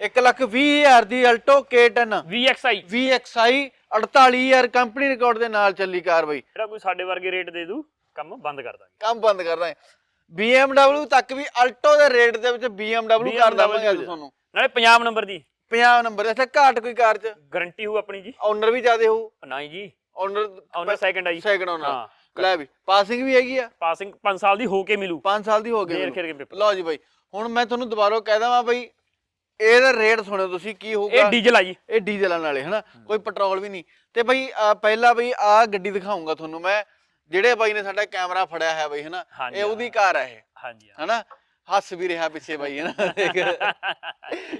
1 ਲੱਖ 20 ਹਜ਼ਾਰ ਦੀ Alto K10 VXI VXI 48000 company record ਦੇ ਨਾਲ ਚੱਲੀ ਕਾਰ ਬਈ ਜਿਹੜਾ ਕੋਈ ਸਾਡੇ ਵਰਗੇ ਰੇਟ ਦੇ ਦੂ ਕੰਮ ਬੰਦ ਕਰ ਦਾਂਗੇ। ਕੰਮ ਬੰਦ ਕਰ BMW ਤੱਕ ਵੀ ਅਲਟੋ ਦੇ ਰੇਟ ਦੇ ਵਿੱਚ BMW ਕਰ ਦਵਾਂਗੇ ਤੁਹਾਨੂੰ। ਨਾਲੇ ਪੰਜਾਬ ਨੰਬਰ ਦੀ। 50 ਨੰਬਰ ਇੱਥੇ ਘਾਟ ਕੋਈ ਕਾਰ ਚ? ਗਾਰੰਟੀ ਹੋਊ ਆਪਣੀ ਜੀ। ਓਨਰ ਵੀ ਜ਼ਿਆਦੇ ਹੋਊ? ਨਹੀਂ ਜੀ। Owner owner second I second owner ਹਾਂ। ਲੈ ਵੀ ਪਾਸਿੰਗ ਵੀ ਹੈਗੀ ਆ? ਪਾਸਿੰਗ 5 ਸਾਲ ਦੀ ਹੋ ਕੇ ਮਿਲੂ। 5 ਸਾਲ ਦੀ ਹੋ ਗਈ ਕੇ ਲਓ ਜੀ ਬਾਈ ਹੁਣ ਮੈਂ ਤੁਹਾਨੂੰ ਦੁਬਾਰਾ ਕਹਿ ਦਵਾਂ ਬਈ ਇਹਦਾ ਰੇਟ ਸੁਣਿਓ ਤੁਸੀਂ ਕੀ ਇਹ ਹੋਊਗਾ ਡੀਜ਼ਲ ਆ ਜੀ। ਇਹ ਡੀਜ਼ਲਾਂ ਵਾਲੇ ਹਨਾ। ਕੋਈ ਪੈਟਰੋਲ ਵੀ ਨਹੀਂ। ਤੇ ਬਈ ਅਹ ਪਹਿਲਾਂ ਬਈ ਆ ਗੱਡੀ ਦਿਖਾਉਂਗਾ ਤੁਹਾਨੂੰ ਮੈਂ। ਜਿਹੜੇ ਬਾਈ ਨੇ ਸਾਡਾ ਕੈਮਰਾ ਫੜਿਆ ਹੈ ਬਈ ਹਨਾ। ਹਾਂਜੀ, ਇਹ ਉਹਦੀ ਕਾਰ ਹੈ ਇਹ। ਹਾਂਜੀ ਹਾਂ। ਹਨਾ। ਹੱਸ ਵੀ ਰਿਹਾ ਪਿੱਛੇ ਬਾਈ ਹਨਾ।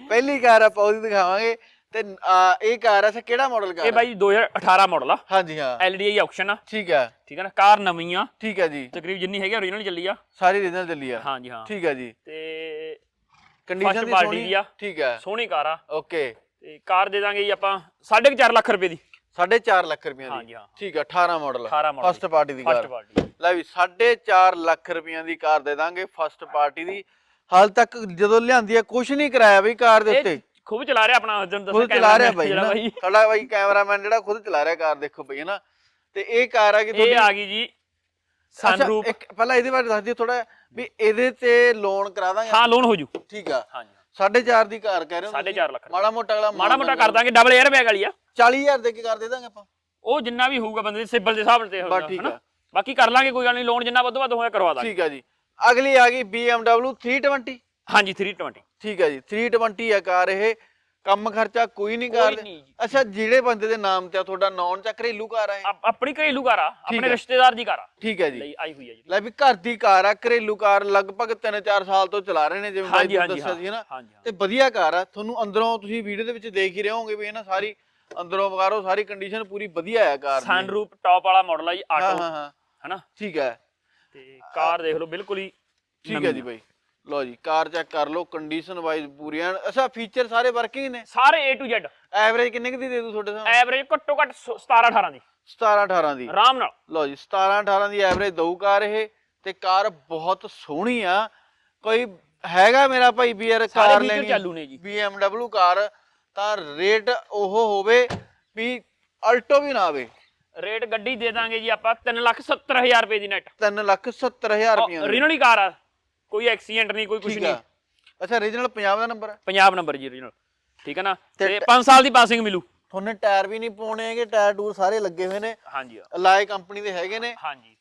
ਪਹਿਲੀ ਕਾਰ ਆਪਾਂ ਉਹਦੀ ਦਿਖਾਵਾਂਗੇ। ਤੇ ਅਹ ਇਹ ਕਾਰ ਸੇ ਕਿਹੜਾ ਮਾਡਲ ਕਾਰ ਇਹ ਬਾਈ 2018 ਮਾਡਲ ਆ। ਹਾਂਜੀ ਹਾਂ। LDI ਆਕਸ਼ਨ ਆ। ਠੀਕ ਹੈ ਠੀਕ ਹੈ ਨਾ ਕਾਰ ਨਵੀਂ ਆ। ਠੀਕ ਹੈ ਜੀ। ਤਕਰੀਬ ਜਿੰਨੀ ਹੈਗੀ ਓਰੀਜਨਲ ਚੱਲੀ ਆ। ਸਾਰੀ ਰੀਜਨਲ ਚੱਲੀ ਆ। ਹਾਂਜੀ ਹਾਂ। ਠੀਕ ਹੈ ਜੀ। ਤੇ ਕੰਡੀਸ਼ਨ ਦੀ ਸੋਹਣੀ ਆ। ਠੀਕ ਹੈ। ਸੋਹਣੀ ਕਾਰ ਆ। ਓਕੇ ਤੇ ਕਾਰ ਦੇ ਦਾਂਗੇ ਜੀ ਆਪਾਂ 4.5 ਲੱਖ ਰੁਪਏ ਦੀ। 4.5 ਲੱਖ ਰੁਪਈਆ ਦੀ। ਹਾਂਜੀ ਹਾਂ। ਠੀਕ ਹੈ 18 ਮਾਡਲ 18 ਮਾਡਲ ਫਸਟ ਪਾਰਟੀ ਦੀ ਕਾਰ। ਪਾਰਟੀ ਲੈ ਵੀ 4.5 ਲੱਖ ਰੁਪਈਆ ਦੀ ਕਾਰ ਦੇ ਦਾਂਗੇ ਫਸਟ ਪਾਰਟੀ ਦੀ। ਹਾਲ ਤੱਕ ਜਦੋਂ ਲਿਆਂਦੀ ਆ ਕੁਝ ਨਹੀਂ ਕਰਾਇਆ ਬਈ ਕਾਰ ਦੇ ਉੱਤੇ। ਖੂਬ ਚਲਾ ਰਿਹਾ ਆਪਣਾ ਜਨ ਖੁਦ ਚਲਾ ਰਿਹਾ ਬਾਈ ਸਾਡਾ ਬਾਈ ਕੈਮਰਾਮੈਨ ਜਿਹੜਾ ਖੁਦ ਚਲਾ ਰਿਹਾ ਕਾਰ ਦੇਖੋ ਬਈ ਹਨਾ? ਤੇ ਇਹ ਕਾਰ ਆ ਕਿ ਇਹ ਆ ਗਈ ਜੀ ਸਨਰੂਪ ਇੱਕ ਪਹਿਲਾਂ ਇਹਦੇ ਬਾਰੇ ਦੱਸ ਦਿਓ ਥੋੜਾ ਵੀ ਇਹਦੇ ਤੇ ਲੋਨ ਕਰਾ ਦਾਂਗੇ ਹਾਂ ਲੋਨ ਹੋ ਜੂ। ਠੀਕ ਆ। ਹਾਂਜੀ। 4.5 ਦੀ ਕਾਰ ਕਹਿ ਰਹੇ ਹੋ ਤੁਸੀਂ? 4.5 ਲੱਖ ਮਾੜਾ ਮੋਟਾ ਅਗਲਾ ਮਾੜਾ ਮੋਟਾ ਕਰ ਦਾਂਗੇ ਡਬਲ 에ਅਰ ਬੈਗ ਵਾਲੀ ਆ। 40000 ਦੇ ਕੇ ਕਰ ਦੇ ਦਾਂਗੇ ਆਪਾਂ। ਉਹ ਜਿੰਨਾ ਵੀ ਹੋਊਗਾ ਬੰਦੇ ਦੇ ਸਿਬਲ ਦੇ ਹਿਸਾਬ ਨਾਲ ਤੇ ਹੋਊਗਾ, ਠੀਕ? ਆ। ਬਾਕੀ ਕਰ ਲਾਂਗੇ ਕੋਈ ਗੱਲ ਨਹੀਂ ਲੋਨ ਜਿੰਨਾ ਵੱਧ ਵੱਧ ਹੋਇਆ ਕਰਵਾ ਦਾਂਗੇ। ਠੀਕ ਆ ਜੀ। ਅਗਲੀ ਆ ਗਈ BMW 320 ਹਾਂਜੀ 320 ਠੀਕ ਹੈ ਜੀ 320 ਆ ਕਾਰ ਇਹ। ਕੰਮ ਖਰਚਾ ਕੋਈ ਨਹੀਂ ਕਾਰ ਕੋਈ ਨਹੀਂ ਜੀ। ਅੱਛਾ ਜਿਹੜੇ ਬੰਦੇ ਦੇ ਨਾਮ ਤੇ ਆ ਤੁਹਾਡਾ ਨੌਨ ਚੱਕ ਘਰੇਲੂ ਕਾਰ ਆ ਇਹ? ਆਪ- ਆਪਣੀ ਘਰੇਲੂ ਕਾਰ ਆ ਆਪਣੇ ਹੈ। ਰਿਸ਼ਤੇਦਾਰ ਦੀ ਕਾਰ ਆ। ਠੀਕ ਹੈ ਜੀ। ਲਈ ਆਈ ਹੋਈ ਹੈ ਜੀ। ਲੈ ਵੀ ਘਰ ਦੀ ਕਾਰ ਆ ਘਰੇਲੂ ਕਾਰ ਲਗਭਗ 3-4 ਸਾਲ ਤੋਂ ਚਲਾ ਰਹੇ ਨੇ ਜਿਵੇਂ ਬਾਈ ਹਾਂਜੀ ਹਾਂਜੀ ਦੱਸਿਆ ਸੀ ਨਾ ਹਾਂਜੀ ਹਾਂ। ਤੇ ਵਧੀਆ ਕਾਰ ਆ। ਤੁਹਾਨੂੰ ਅੰਦਰੋਂ ਤੁਸੀਂ ਵੀਡੀਓ ਦੇ ਵਿੱਚ ਦੇਖ ਹੀ ਰਹੇ ਹੋਵੋਗੇ ਵੀ ਇਹ ਨਾ ਸਾਰੀ ਅੰਦਰੋਂ ਵਗਾਰੋ ਸਾਰੀ ਕੰਡੀਸ਼ਨ ਪੂਰੀ ਵਧੀਆ ਆ ਕਾਰ ਦੀ। ਸਨਰੂਪ ਟੌਪ ਵਾਲਾ ਮਾਡਲ ਆ ਜੀ ਹਾਂ ਆਟੋ ਹਾਂ ਹਾਂ। ਹਨਾ? ਠੀਕ ਹੈ ਤੇ ਕਾਰ ਦੇਖ ਲਓ ਬਿਲਕੁਲ ਹੀ ਠੀਕ ਹੈ ਜੀ ਬਾਈ। ਲਓ ਜੀ ਕਾਰ ਚੈੱਕ ਕਰ ਲਓ ਕੰਡੀਸ਼ਨ ਵਾਈਜ਼ ਪੂਰੀਆਂ ਅੱਛਾ ਫੀਚਰ ਸਾਰੇ ਵਰਕਿੰਗ ਨੇ? ਸਾਰੇ A to Z ਐਵਰੇਜ ਕਿੰਨੇ ਕੁ ਦੀ ਦੇ ਦੂ ਤੁਹਾਡੇ ਸਾਹਮਣੇ ਐਵਰੇਜ ਘੱਟੋ ਘੱਟ 17 18 ਦੀ। 17 18 ਦੀ। ਆਰਾਮ ਨਾਲ। ਲਓ ਜੀ 17 18 ਦੀ ਐਵਰੇਜ ਦਊ ਕਾਰ ਇਹ ਤੇ ਕਾਰ ਬਹੁਤ ਸੋਹਣੀ ਆ। ਕੋਈ ਹੈਗਾ ਮੇਰਾ ਭਾਈ ਵੀ ਯਾਰ ਕਾਰ feature ਲੈਣੀ? ਚਾਲੂ ਨੇ ਜੀ। BMW ਕਾਰ ਤਾਂ ਰੇਟ ਉਹ ਹੋਵੇ ਵੀ ਅਲਟੋ ਵੀ ਨਾ ਆਵੇ। ਰੇਟ ਗੱਡੀ ਦੇ ਦਾਂਗੇ ਜੀ ਆਪਾਂ 370000 ਰੁਪਏ ਦੀ ਨੈਟ 3 ਲੱਖ 70000 ਰੁਪਏ ਦੀ। ਓਰੀਜਨਲ ਹੀ ਕਾਰ ਆ। ਕੋਈ ਐਕਸੀਡੈਂਟ ਨਹੀਂ ਕੋਈ ਕੁਝ ਠੀਕ ਨਹੀਂ। ਆ। ਅੱਛਾ ਰੀਜਨਲ ਪੰਜਾਬ ਦਾ ਨੰਬਰ ਹੈ ਪੰਜਾਬ ਨੰਬਰ ਜੀ ਓਰੀਜਨਲ ਠੀਕ ਹੈ ਨਾ? ਤੇ ਤੇ 5 ਸਾਲ ਦੀ ਪਾਸਿੰਗ ਮਿਲੂ। ਤੁਹਾਨੂੰ ਟਾਇਰ ਵੀ ਨਹੀਂ ਪਾਉਣੇ ਹੈਗੇ ਟਾਇਰ ਟੂਰ ਸਾਰੇ ਲੱਗੇ ਹੋਏ ਨੇ। ਹਾਂਜੀ ਅਲਾਈ ਕੰਪਨੀ ਦੇ ਹੈਗੇ ਨੇ। ਹਾਂਜੀ।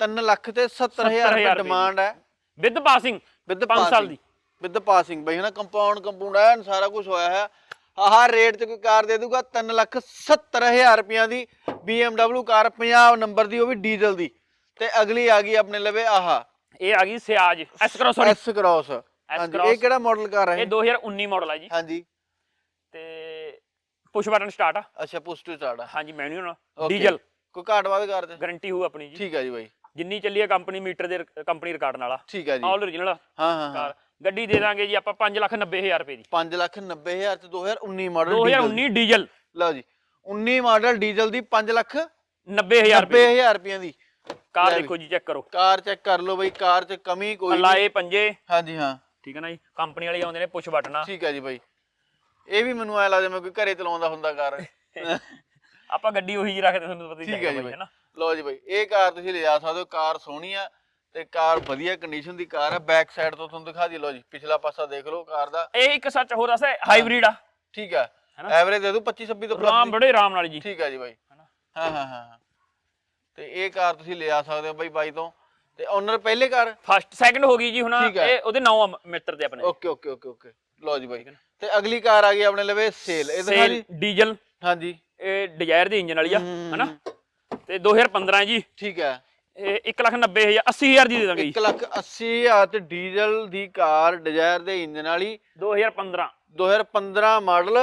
3 ਲੱਖ ਤੇ 70000 70,000 ਰੁਪਏ ਡਿਮਾਂਡ ਹੈ ਵਿਦ ਪਾਸਿੰਗ ਵਿਦ 5 ਸਾਲ ਦੀ। ਵਿਦ ਪਾਸਿੰਗ ਬਈ ਹਨਾ ਕੰਪਾਊਂਡ ਕੰਪਾਊਂਡ ਐਨ ਸਾਰਾ ਕੁਝ ਹੋਇਆ ਹੈ ਆਹ ਰੇਟ ਤੇ ਕੋਈ ਕਾਰ ਦੇ ਦੂਗਾ 3 ਲੱਖ 70000 ਰੁਪਈਆਂ ਦੀ BMW ਕਾਰ 50 ਨੰਬਰ ਦੀ ਉਹ ਵੀ ਡੀਜ਼ਲ ਦੀ। ਤੇ ਅਗਲੀ ਆ ਗਈ ਆਪਣੇ ਲਵੇ ਆਹ। ਇਹ ਆ ਗਈ ਸਿਆਜ। ਐਸ ਕਰੋ ਸੌਰੀ ਐਸ ਕ੍ਰਾਸ ਹਾਂਜੀ ਇਹ। ਕਿਹੜਾ ਮਾਡਲ ਕਾਰ ਹੈ? ਇਹ 2019 ਮਾਡਲ ਆ ਜੀ। ਹਾਂਜੀ। ਤੇ ਪੁਸ਼ ਬਟਨ ਸਟਾਰਟ ਆ। ਅੱਛਾ ਪੁਸਟ ਸਟਾਰਟ ਹਾਂਜੀ ਮੈਨੂਅਲ Okay. ਡੀਜ਼ਲ ਕੋਈ ਘਾਟ ਵਾਦ ਕਾਰ ਗਾਰੰਟੀ ਹੋਊ ਆਪਣੀ ਜੀ। ਠੀਕ ਹੈ ਜੀ ਬਾਈ। ਜਿੰਨੀ ਚੱਲੀ ਹੈ ਕੰਪਨੀ ਮੀਟਰ ਦੇ ਕੰਪਨੀ ਰਿਕਾਰਡ ਨਾਲ ਆ। ਠੀਕ ਹੈ ਜੀ। ਆਲ ਓਰੀਜਨਲ ਹਾਂ ਹਾਂ ਕਾਰ ਗੱਡੀ ਦੇ ਦਾਂਗੇ ਜੀ ਆਪਾਂ 590000 ਰੁਪਏ ਦੀ। 5 ਲੱਖ 90 ਹਜ਼ਾਰ ਤੇ 2019 ਮਾਡਲ 2019 ਡੀਜ਼ਲ ਲਓ ਜੀ। 19 ਮਾਡਲ ਡੀਜ਼ਲ ਦੀ 5 ਲੱਖ 90000 ਰੁਪਏ 90000 ਰੁਪਈਆਂ ਦੀ। ਕਾਰ। ਦੇਖੋ ਜੀ ਚੈੱਕ ਕਰੋ। ਕਾਰ ਚੈੱਕ ਕਰ ਲਓ ਬਈ ਕਾਰ 'ਚ ਕਮੀ ਕੋਈ ਨਹੀਂ। ਲਾਏ ਪੰਜੇ। ਹਾਂਜੀ ਹਾਂ। ਠੀਕ ਹੈ ਨਾ ਜੀ ਕੰਪਨੀ ਵਾਲੇ ਆਉਂਦੇ ਨੇ ਪੁਸ਼ ਬਟਨ ਠੀਕ ਹੈ ਜੀ ਬਾਈ। ਇਹ ਵੀ ਮੈਨੂੰ ਐ ਲੱਗਦਾ ਮੈਂ ਕੋਈ ਘਰੇ ਚਲਾਉਂਦਾ ਹੁੰਦਾ ਕਾਰ। ਆਪਾਂ ਗੱਡੀ ਉਹੀ ਜੀ ਰੱਖਦੇ ਤੁਹਾਨੂੰ ਪਤਾ ਹੀ ਠੀਕ ਹੈ ਜੀ ਬਾਈ। ਲਓ ਜੀ ਬਾਈ ਇਹ ਕਾਰ ਤੁਸੀਂ ਲਿਜਾ ਸਕਦੇ ਹੋ ਕਾਰ ਸੋਹਣੀ ਆ ਤੇ ਕਾਰ ਵਧੀਆ ਕੰਡੀਸ਼ਨ ਦੀ ਕਾਰ ਆ। ਬੈਕ ਸਾਈਡ ਤੋਂ ਤੁਹਾਨੂੰ ਦਿਖਾ ਦੀ ਲਓ ਜੀ ਪਿਛਲਾ ਪਾਸਾ ਦੇਖ ਲਓ ਕਾਰ ਦਾ। ਇਹ ਇੱਕ ਸੱਚ ਹੋਰ ਦੱਸ ਹਾਈਬ੍ਰਿਡ ਆ। ਠੀਕ ਆ? ਐਵਰੇਜ ਦੇ ਦੂ 25 26 ਤੋਂ ਆਰਾਮ ਪਲੱਸ ਬੜੇ ਆਰਾਮ ਨਾਲ ਜੀ। ਠੀਕ ਆ ਜੀ ਬਾਈ। ਹਾਂ ਹਾਂ ਹਾਂ। ਤੇ ਇਹ ਕਾਰ ਤੁਸੀਂ ਲਿਜਾ ਸਕਦੇ ਹੋ ਬਾਈ ਬਾਈ ਤੋਂ। ਤੇ ਓਨਰ ਪਹਿਲੇ ਕਾਰ? ਫਸਟ ਸੈਕੰਡ ਹੋ ਗਈ ਜੀ ਹੁਣ। ਠੀਕ ਹੈ। ਇਹ ਉਹਦੇ ਨੌ ਮਿੱਤਰ ਦੇ ਆਪਣੇ। ਓਕੇ ਓਕੇ ਓਕੇ ਓਕੇ ਲਓ ਜੀ ਬਾਈ। ਤੇ ਅਗਲੀ ਕਾਰ ਆ ਗਈ ਆਪਣੇ ਲਵੇ ਸੇਲ। ਇਹ ਦਿਖਾ ਜੀ। ਡੀਜ਼ਲ। ਹਾਂਜੀ। ਇਹ ਡਿਜ਼ਾਇਰ ਦੇ ਇੰਜਨ ਵਾਲੀ ਆ ਹਮ, ਹੈਨਾ? ਤੇ 2015 ਜੀ। ਠੀਕ ਹੈ। ਇਹ 190000 80000 ਦੀ ਦੇ ਦਾਂਗੇ ਜੀ। 1 ਲੱਖ 80 ਹਜ਼ਾਰ ਤੇ ਡੀਜ਼ਲ ਦੀ ਕਾਰ ਡਿਜ਼ਾਇਰ ਦੇ ਇੰਜਨ ਵਾਲੀ। 2015 2015 ਮਾਡਲ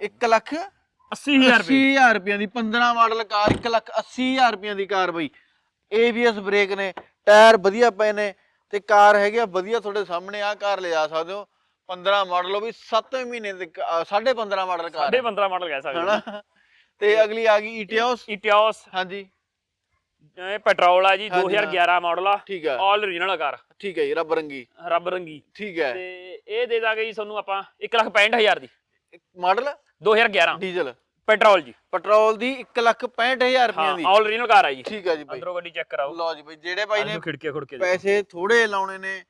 1 ਲੱਖ 80000 ਰੁਪਏ। 80000 ਰੁਪਈਆਂ ਦੀ 15 ਮਾਡਲ ਕਾਰ 1 ਲੱਖ 80000 ਰੁਪਈਆਂ ਦੀ ਕਾਰ ਬਈ। ABS ਬ੍ਰੇਕ ਨੇ ਟਾਇਰ ਵਧੀਆ ਪਏ ਨੇ ਤੇ ਕਾਰ ਹੈਗੀ ਆ ਵਧੀਆ ਤੁਹਾਡੇ ਸਾਹਮਣੇ ਆ ਕਾਰ ਲਿਜਾ ਸਕਦੇ ਹੋ। 15 ਮਾਡਲ ਉਹ ਵੀ 7 ਮਹੀਨੇ ਦੇ 15.5 ਮਾਡਲ ਕਾਰ ਸਾਡੇ 15 ਮਾਡਲ ਕਹਿ ਸਕਦੇ ਹਨਾ? ਤੇ ਅਗਲੀ ਆ ਗਈ ਇਟਿਓਸ ਇਟਿਓਸ ਹਾਂਜੀ। ਇਹ ਪੈਟਰੋਲ ਆ ਜੀ ਹਾਂਜੀ, ਹਾਂ। 2011 ਮਾਡਲ ਆ। ਠੀਕ ਹੈ ਆਲ ਓਰੀਜਨਲ ਕਾਰ। ਠੀਕ ਹੈ ਜੀ ਰੱਬ ਰੰਗੀ। ਰੱਬ ਰੰਗੀ। ਠੀਕ ਹੈ ਤੇ ਇਹ ਦੇ ਦਾਂਗੇ ਜੀ ਤੁਹਾਨੂੰ ਆਪਾਂ 165000 ਦੀ। ਮਾਡਲ? 2011 ਡੀਜ਼ਲ। ਪੈਟਰੋਲ ਜੀ। ਪੈਟਰੋਲ ਦੀ 165000 ਹਾਂ ਰੁਪਈਆਂ ਦੀ। ਆਲ ਓਰੀਜਨਲ ਕਾਰ ਆ ਜੀ। ਠੀਕ ਹੈ ਜੀ ਬਾਈ। ਅੰਦਰੋਂ ਗੱਡੀ ਚੈੱਕ ਕਰਾਓ। ਲਓ ਜੀ ਬਾਈ ਜਿਹੜੇ ਬਾਈ ਨੇ ਖੁੜਕੇ ਦੇਖੋ। ਪੈਸੇ ਥੋੜੇ ਲਾਉਣੇ ਨੇ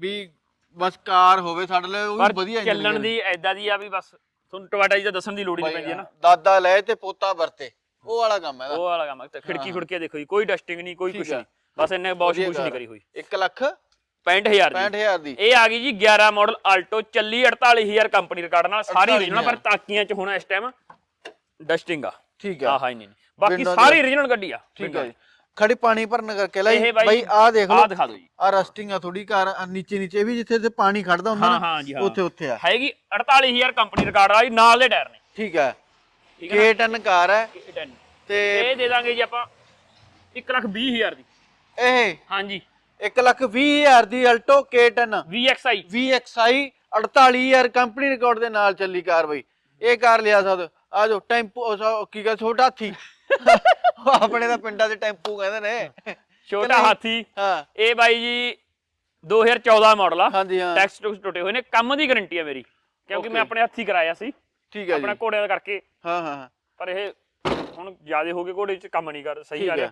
ਵੀ ਬਸ ਕਾਰ ਹੋਵੇ ਸਾਡੇ ਲਈ ਉਹ ਵੀ ਵਧੀਆ ਚੱਲਣ ਦੀ ਐਦਾਂ ਦੀ ਆ ਵੀ ਬਸ ਤੁਹਾਨੂੰ ਟਵਾਟਾ ਜੀ ਤਾਂ ਦੱਸਣ ਦੀ ਲੋੜ ਹੀ ਨਹੀਂ ਪੈਂਦੀ ਹੈ ਨਾ। ਦਾਦਾ ਲੈ ਤੇ ਪੋਤਾ ਵਰਤੇ। ਉਹ ਵਾਲਾ ਕੰਮ ਹੈ ਉਹ ਵਾਲਾ ਕੰਮ ਆ। ਤੇ ਖਿੜਕੀ ਹਾਂ। ਖੁੜਕੇ ਦੇਖੋ ਜੀ ਕੋਈ ਡਸਟਿੰਗ ਨਹੀਂ ਕੋਈ ਆ। ਨਹੀਂ। ਬਸ ਬੌਸ਼ ਵਧੀਆ ਬੂਸ਼ ਨਹੀਂ ਕਾਰ। ਹੋਈ। 1 ਲੱਖ 65000 ਦੀ। 65000 ਦੀ। ਇਹ ਆ ਗਈ ਜੀ 11 ਮਾਡਲ ਆਲਟੋ ਚੱਲੀ 48000 ਕੰਪਨੀ ਰਿਕਾਰਡ ਨਾਲ ਸਾਰੀ 48,000 ਓਰੀਜਨਲ ਪਰ ਤਾਕੀਆਂ ਚ ਹੋਣਾ ਇਸ ਟਾਈਮ ਡਸਟਿੰਗ ਆ। ਠੀਕ ਹਾਂ ਹੈ ਨਹੀਂ ਨਹੀਂ। ਬਾਕੀ Windows ਸਾਰੀ ਓਰੀਜਨਲ ਗੱਡੀ ਆ ਠੀਕ ਹੈ ਜੀ। ਖੜੀ ਪਾਣੀ ਭਰਨ ਕਰਕੇ ਲਈ ਇਹ ਬਾਈ- ਬਾਈ ਆਹ ਦੇਖ ਆ ਲਓ। ਦਿਖਾ ਦਿਓ ਜੀ। ਆ ਰਸਟਿੰਗ ਆ ਥੋੜੀ ਕਾਰ ਆਹ ਨੀਚੇ ਨੀਚੇ। ਵੀ ਜਿੱਥੇ ਤੇ ਪਾਣੀ ਖੜਦਾ ਹੁੰਦਾ ਹਾਂ ਨਾ ਹਾਂ ਜੀ ਹਾਂ। ਉੱਥੇ ਉੱਥੇ ਆ। ਹੈਗੀ 48000 ਕੰਪਨੀ ਰਿਕਾਰਡ ਆ ਜੀ ਨਾਲ ਦੇ ਟਾਇਰ ਨੇ। ਠੀਕ ਹੈ ਠੀਕ ਹੈ ਨਾ? K10 ਕਾਰ ਹੈ K10 ਤੇ ਇਹ ਦੇ ਦਾਂਗੇ ਜੀ ਆਪਾਂ 120000 ਦੀ। ਇਹ ਹਾਂਜੀ 1 ਲੱਖ 20000 ਦੀ Alto K10 VXI VXI 48000 company record ਦੇ ਨਾਲ ਚੱਲੀ ਕਾਰ ਬਈ। ਇਹ ਕਾਰ ਲਿਆ ਸਕਦੇ ਆ ਜੋ ਟੈਂਪੂ ਉਹ ਸਾ- ਕੀ ਕਹ ਛੋਟਾ ਹਾਥੀ। ਆਪਣੇ ਦਾ ਪਿੰਡਾਂ 'ਚ ਟੈਂਪੂ ਕਹਿੰਦੇ ਨੇ। ਛੋਟਾ? ਹਾਥੀ ਹਾਂ। ਇਹ ਬਾਈ ਜੀ 2014 ਮਾਡਲ ਆ। ਹਾਂਜੀ ਹਾਂ। ਟੈਕਸ ਟੁਕਸ ਟੁੱਟੇ ਹੋਏ ਨੇ ਕੰਮ ਦੀ ਗਾਰੰਟੀ ਆ ਮੇਰੀ। ਕਿਉਂਕਿ ਮੈਂ Okay. ਆਪਣੇ ਹੱਥੀ ਕਰਾਇਆ ਸੀ। ਠੀਕ ਹੈ ਆਪਣਾ ਜੀ। ਘੋੜਿਆਂ ਦਾ ਕਰਕੇ। ਹਾਂ ਹਾਂ ਹਾਂ। ਪਰ ਇਹ ਹੁਣ ਜਿਆਦੇ ਹੋ ਗਏ ਘੋੜੇ ਚ ਕੰਮ ਨਹੀਂ ਕਰ ਸਹੀ ਠੀਕ ਆ। ਹੈ ਰਿਹਾ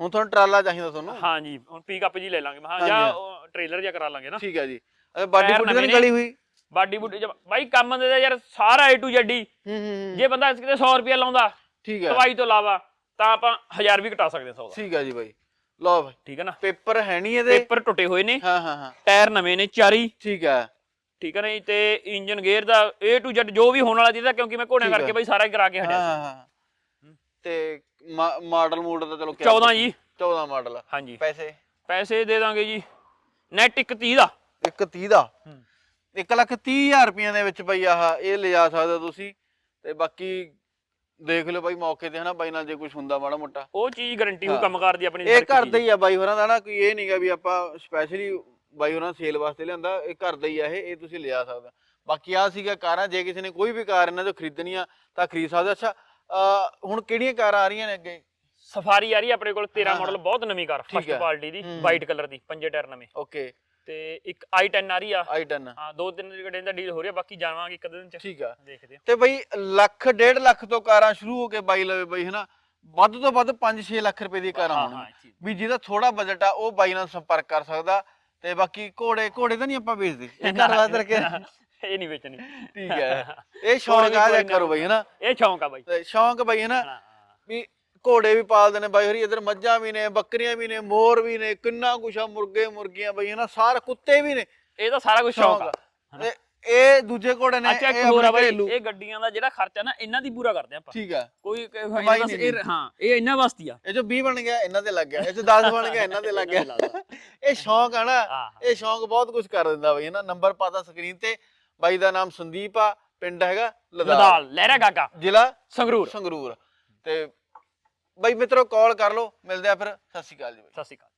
ਹੁਣ ਤੁਹਾਨੂੰ ਟਰਾਲਾ ਚਾਹੀਦਾ ਤੁਹਾਨੂੰ? ਹਾਂ ਜੀ ਹੁਣ ਪੀਕਅਪ ਜੀ ਲੈ ਲਾਂਗੇ। ਮੈਂ ਹਾਂਜੀ, ਜਾਂ ਹਾਂ। ਟ੍ਰੇਲਰ ਜਿਹਾ ਕਰਾ ਲਾਂਗੇ ਨਾ। ਠੀਕ ਹੈ ਜੀ। ਬਾਡੀ ਪੈਰ ਤਾਂ ਨਵੇਂ ਨਹੀਂ ਨੇ। ਗਲੀ ਹੋਈ? ਬਾਡੀ ਬੁੱਡੀ ਬਾਈ ਕੰਮ ਦੇ ਤਾਂ ਯਾਰ ਸਾਰਾ A to Z ਹੀ। ਹੂੰ ਹੂੰ ਹੂੰ। ਜੇ ਬੰਦਾ ਕਿਤੇ 100 ਰੁਪਏ ਲਾਉਂਦਾ ਠੀਕ ਹੈ। ਦਵਾਈ ਤੋਂ ਇਲਾਵਾ ਤਾਂ ਆਪਾਂ 1000 ਵੀ ਘਟਾ ਸਕਦੇ 100 ਦਾ। ਠੀਕ ਹੈ ਜੀ ਬਾਈ। ਲਓ ਬਾਈ। ਠੀਕ ਹੈ ਨਾ? ਪੇਪਰ ਹੈ ਨਹੀਂ ਇਹਦੇ। ਪੇਪਰ ਟੁੱਟੇ ਹੋਏ ਨੇ। ਹਾਂ ਹਾਂ ਹਾਂ। ਟਾਇਰ ਨਵੇਂ ਨੇ ਚਾਰੀ। ਠੀਕ ਹੈ। ਠੀਕ ਹੈ ਨਾ ਜੀ ਤੇ ਇੰਜਨ ਗੇਅਰ ਦਾ A to Z ਜੋ ਵੀ ਹੋਣ ਵਾਲਾ ਜਿਹਦਾ ਕਿਉਂਕਿ ਮੈਂ ਘੋੜਿਆਂ ਕਰਕੇ। ਬਾਈ ਸਾਰਾ ਹੀ ਕਰਾ ਕੇ ਹਟਿਆ ਹਾਂ ਹਾਂ ਤੇ ਮਾਡਲ ਮੂਡ ਦਾ ਚਲੋ ਸੀ। ਕਿਆ 14 ਜੀ। 14 ਮਾਡਲ। ਹਾਂਜੀ। ਪੈਸੇ? ਪੈਸੇ ਦੇ ਦਾਂਗੇ ਜੀ। ਨੈਟ 130 ਦਾ। ਇੱਕ 30 ਦਾ। 1 ਲੱਖ 30 ਹਜ਼ਾਰ ਰੁਪਈਆਂ ਦੇ ਵਿੱਚ ਬਈ ਆਹ ਇਹ ਲਿਜਾ ਸਕਦੇ ਹੋ ਤੁਸੀਂ ਤੇ ਬਾਕੀ ਦੇਖ ਲਿਓ ਬਾਈ ਮੌਕੇ ਤੇ ਹਨਾ ਬਾਈ ਨਾਲ ਜੇ ਕੁਝ ਹੁੰਦਾ ਮਾੜਾ ਮੋਟਾ ਉਹ ਚੀਜ਼ ਗਾਰੰਟੀ ਉਹ ਹਾਂ। ਕੰਮਕਾਰ ਦੀ ਆਪਣੀ ਇਹ ਘਰ ਦਾ ਹੀ ਆ ਬਾਈ ਹੋਰਾਂ ਦਾ ਨਾ ਕੋਈ ਇਹ ਨਹੀਂਗਾ ਵੀ ਆਪਾਂ ਸਪੈਸ਼ਲੀ ਬਾਈ ਹੋਰਾਂ ਸੇਲ ਵਾਸਤੇ ਲਿਆਂਦਾ ਇਹ ਘਰ ਦਾ ਹੀ ਆ ਇਹ ਇਹ ਤੁਸੀਂ ਲਿਆ ਸਕਦੇ। ਬਾਕੀ ਆ ਸੀਗਾ ਕਾਰਾਂ ਜੇ ਕਿਸੇ ਨੇ ਕੋਈ ਵੀ ਕਾਰ ਇਹਨਾਂ ਤੋਂ ਖਰੀਦਣੀ ਆ ਤਾਂ ਖਰੀਦ ਸਕਦੇ। ਅੱਛਾ ਹੁਣ ਕਿਹੜੀਆਂ ਕਾਰਾਂ ਆ ਰਹੀਆਂ ਨੇ ਅੱਗੇ ਸਫਾਰੀ ਆ ਰਹੀ ਆਪਣੇ ਕੋਲ 13 ਹਾਂ, ਮਾਡਲ ਬਹੁਤ ਨਵੀਂ ਕਾਰ ਫਸਟ। ਕੁਆਲਿਟੀ ਦੀ ਵਾਈਟ ਕਲਰ ਦੀ ਪੰਜੇ ਟਾਇਰ ਨਵੇਂ ਓਕੇ ਤੇ ਇੱਕ i10 ਆ ਰਹੀ ਆ। i10 ਹਾਂ ਦੋ ਤਿੰਨ ਗੱਡੀਆਂ ਦਾ ਡੀਲ ਹੋ ਰਿਹਾ ਬਾਕੀ ਜਾਵਾਂਗੇ ਇੱਕ ਦਿਨ ਚ। ਠੀਕ ਆ। ਦੇਖਦੇ ਆ। ਤੇ ਬਈ ਲੱਖ ਡੇਢ ਲੱਖ ਤੋਂ ਕਾਰਾਂ ਸ਼ੁਰੂ ਹੋ ਕੇ ਬਾਈ ਲਵੇ ਬਈ ਹਨਾ? ਵੱਧ ਤੋਂ ਵੱਧ 5-6 ਲੱਖ ਰੁਪਏ ਦੀ ਕਾਰਾਂ ਹਾਂ ਹੋਣਗੀਆਂ ਹਾਂ ਇਹ ਚੀਜ਼। ਵੀ ਜਿਹਦਾ ਥੋੜਾ ਬਜਟ ਆ ਉਹ ਬਾਈ ਨਾਲ ਸੰਪਰਕ ਕਰ ਸਕਦਾ। ਤੇ ਬਾਕੀ ਘੋੜੇ ਘੋੜੇ ਤਾਂ ਨਹੀਂ ਆਪਾਂ ਵੇਚਦੇ। ਇਹ ਘਰ ਵਾਸਤੇ ਰੱਖੇ। ਇਹ ਨਹੀਂ ਵੇਚਣੀ। ਠੀਕ ਹੈ ਇਹ ਸ਼ੌਂਕ ਆ ਜਾ ਕਰੋ ਬਈ ਹਨਾ? ਇਹ ਸ਼ੌਂਕ ਆ ਬਾਈ। ਸ਼ੌਂਕ ਬਈ ਹਨਾ? ਵੀ ਘੋੜੇ ਵੀ ਪਾਲਦੇ ਨੇ ਬਾਈ ਹੋਰੀ ਇਧਰ ਮੱਝਾਂ ਵੀ ਨੇ ਬੱਕਰੀਆਂ ਵੀ ਨੇ ਮੋਰ ਵੀ ਨੇ ਕਿੰਨਾ ਕੁਛ ਆ ਮੁਰਗੇ ਮੁਰਗੀਆਂ ਬਈ ਹਨਾ ਸਾਰ ਕੁੱਤੇ ਵੀ ਨੇ। ਇਹ ਤਾਂ ਸਾਰਾ ਕੁਝ ਸ਼ੌਂਕ ਆ। ਤੇ ਇਹ ਦੂਜੇ ਘੋੜੇ ਨੇ ਅੱਛਾ ਇੱਕ ਇਹ ਹੋਰ ਆ ਆਪਣੇ ਬਾਈ ਘਰੇਲੂ। ਇਹ ਗੱਡੀਆਂ ਦਾ ਜਿਹੜਾ ਖਰਚਾ ਨਾ ਇਹਨਾਂ ਦੀ ਪੂਰਾ ਕਰਦੇ ਆਪਾਂ। ਠੀਕ ਆ। ਕੋਈ ਕੋਈ ਕਮਾਈ ਬਸ ਨਹੀਂ ਇਹ ਹਾਂ ਇਹ ਇਹਨਾਂ ਵਾਸਤੇ ਆ। ਇਹ ਜੋ 20 ਬਣ ਗਿਆ ਇਹਨਾਂ ਤੇ ਲੱਗ ਗਿਆ ਇਹ ਚ 10 ਬਣ ਗਿਆ ਇਹਨਾਂ ਤੇ ਲੱਗ ਗਿਆ। ਇਹ ਸ਼ੌਂਕ ਆ ਨਾ ਇਹ ਸ਼ੌਂਕ ਬਹੁਤ ਕੁਝ ਕਰ ਦਿੰਦਾ ਬਈ ਹਨਾ? ਨੰਬਰ ਪਾਤਾ ਸਕਰੀਨ ਤੇ ਬਾਈ ਦਾ ਨਾਮ ਸੰਦੀਪ ਆ ਪਿੰਡ ਹੈਗਾ ਲਦਾਲ। ਲਦਾਲ ਲਹਿਰਾ ਗਾਗਾ। ਜ਼ਿਲ੍ਹਾ ਸੰਗਰੂਰ। ਸੰਗਰੂਰ। ਤੇ ਬਾਈ ਮਿੱਤਰੋ ਕਾਲ ਕਰ ਲਓ, ਮਿਲਦੇ ਆ ਫਿਰ। ਸਤਿ ਸ਼੍ਰੀ ਅਕਾਲ ਜੀ ਬਾਈ। ਸਤਿ ਸ਼੍ਰੀ ਅਕਾਲ।